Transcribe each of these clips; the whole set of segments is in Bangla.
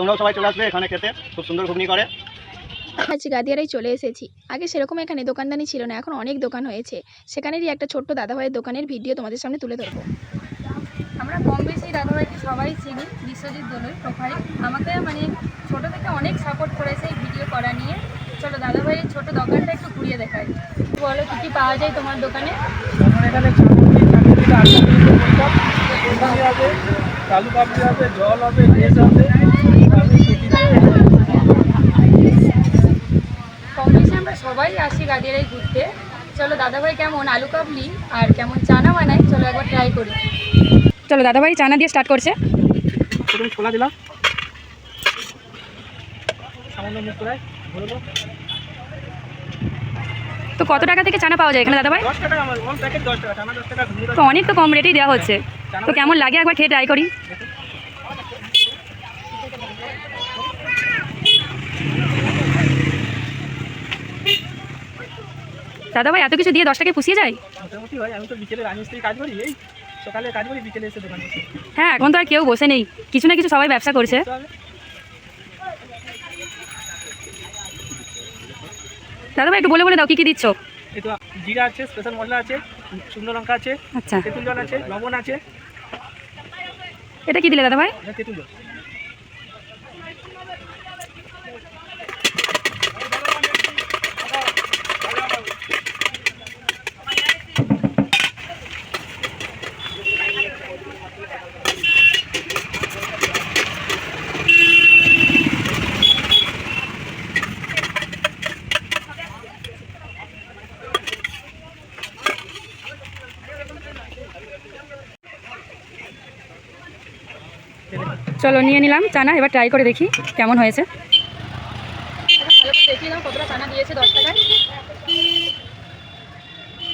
তোমরাও সবাই চলে আসবে এখানে খেতে খুব সুন্দর ঘুগনি করে আজ গাদিয়ারাই চলে এসেছি আগে সেরকম এখানে দোকানদানি ছিল না এখন অনেক দোকান হয়েছে সেখানেরই একটা ছোট্ট দাদাভাইয়ের দোকানের ভিডিও তোমাদের সামনে তুলে ধরবো আমরা কম বেশি দাদাভাইকে সবাই চিনি বিশ্বজিৎ দোলের প্রোফাইল আমাকে মানে ছোট থেকে অনেক সাপোর্ট করেছে এই ভিডিও করা নিয়ে চলো দাদাভাইয়ের ছোট দোকানটা একটু ঘুরিয়ে দেখাই বলো কী কী পাওয়া যায় তোমার দোকানে আমার এখানে আলু পাপড়ি আছে জল হবে হবে কম বেশি আমরা সবাই আসি গাদিয়ারাই ঘুরতে। চলো দাদাভাই কেমন? আলু কাবলি আর কেমন চানা বানায়? চলো একবার ট্রাই করি। চলো দাদাভাই চানা দিয়ে স্টার্ট করছে। প্রথমে ছোলা দিলাম। সামান্য মুখ করাই তো কত টাকা থেকে চানা পাওয়া যায় এখানে দাদাভাই? তো অনেক তো কম রেটেই দেওয়া হচ্ছে। তো কেমন লাগে? একবার খেয়ে ট্রাই করি। দাদাভাই এত কিছু দিয়ে দশ টাকায় পুষিয়ে যায়? মোটামুটি হয় আমি তো বিকেলে রাজমিস্ত্রি কাজ করি এই সকালে কাজ করি বিকেলে এসে দোকানে হ্যাঁ এখন তো আর কেউ বসে নেই। কিছু না কিছু সবাই ব্যবসা করছে। হবে? দাদাভাই একটু বলে বলে দাও কি কি দিচ্ছ? এই তো জিরা আছে স্পেশাল মশলা আছে শুকনো লঙ্কা আছে আচ্ছা। তেঁতুল জল আছে লবণ আছে। এটা কি দিলে দাদা ভাই তেঁতুল জল। চলো নিয়ে নিলাম চানা এবার ট্রাই করে দেখি কেমন হয়েছে। দেখিয়ে দাও কতটা চানা দিয়েছে দশ টাকায়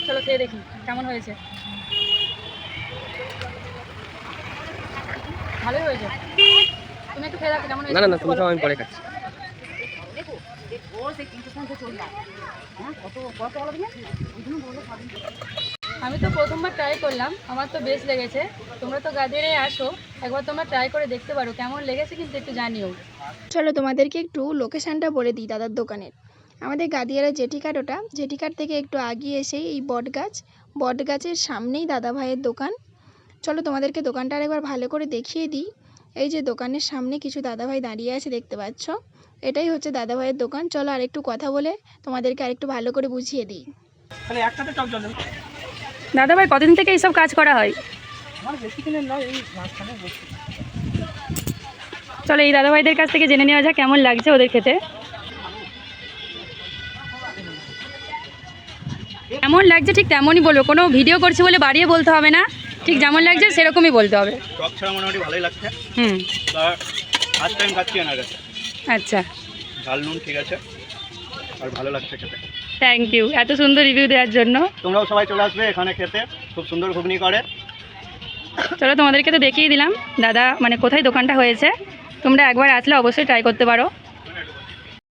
চলো খেয়ে দেখি কেমন হয়েছে। ভালোই হয়েছে। তুমি একটু খেয়ে দেখো কেমন হয়েছে। না না না তুমি আমি পরে খাচ্ছি। আমি তো প্রথমবার ট্রাই করলাম আমার তো বেশ লেগেছে। তোমরা তো গাদেরে আসো একবার তোমরা ট্রাই করে দেখতে পারো কেমন লেগেছে কিন্তু একটু জানিও। চলো তোমাদেরকে একটু লোকেশানটা বলে দিই দাদার দোকানের। আমাদের গাদিয়ারা জেটিকাট ওটা। জেটিকাট থেকে একটু আগিয়ে এসেই এই বট গাছ বট গাছের সামনেই দাদা ভাইয়ের দোকান। চলো তোমাদেরকে দোকানটা আরেকবার ভালো করে দেখিয়ে দিই। এই যে দোকানের সামনে কিছু দাদাভাই দাঁড়িয়ে আছে দেখতে পাচ্ছ? এটাই হচ্ছে দাদা ভাইয়ের দোকান। চলো আরেকটু কথা বলে তোমাদেরকে আরেকটু ভালো করে বুঝিয়ে দিই। দেবো। দাদাভাই কতদিন থেকে এইসব কাজ করা হয়? এই চলো এই দাদাভাইদের কাছ থেকে জেনে নেওয়া যাক কেমন লাগছে ওদের খেতে। কেমন লাগছে ঠিক তেমনই বলব। কোনো ভিডিও করছি বলে বাড়িয়ে বলতে হবে না। ঠিক যেমন লাগছে সেরকমই বলতে হবে। টক ছাড়া মোটামুটি ভালোই লাগছে। হুম। ফার্স্ট টাইম খাচ্ছি এনার কাছে। আচ্ছা। ঝাল নুন ঠিক আছে। আর ভালো লাগছে খেতে। থ্যাংক ইউ এত সুন্দর রিভিউ দেওয়ার জন্য। তোমরাও সবাই চলে আসবে এখানে খেতে। খুব সুন্দর ঘুগনি করে। চলো তোমাদেরকে তো দেখিয়ে দিলাম। দাদা মানে কোথায় দোকানটা হয়েছে? তোমরা একবার আসলে অবশ্যই ট্রাই করতে পারো।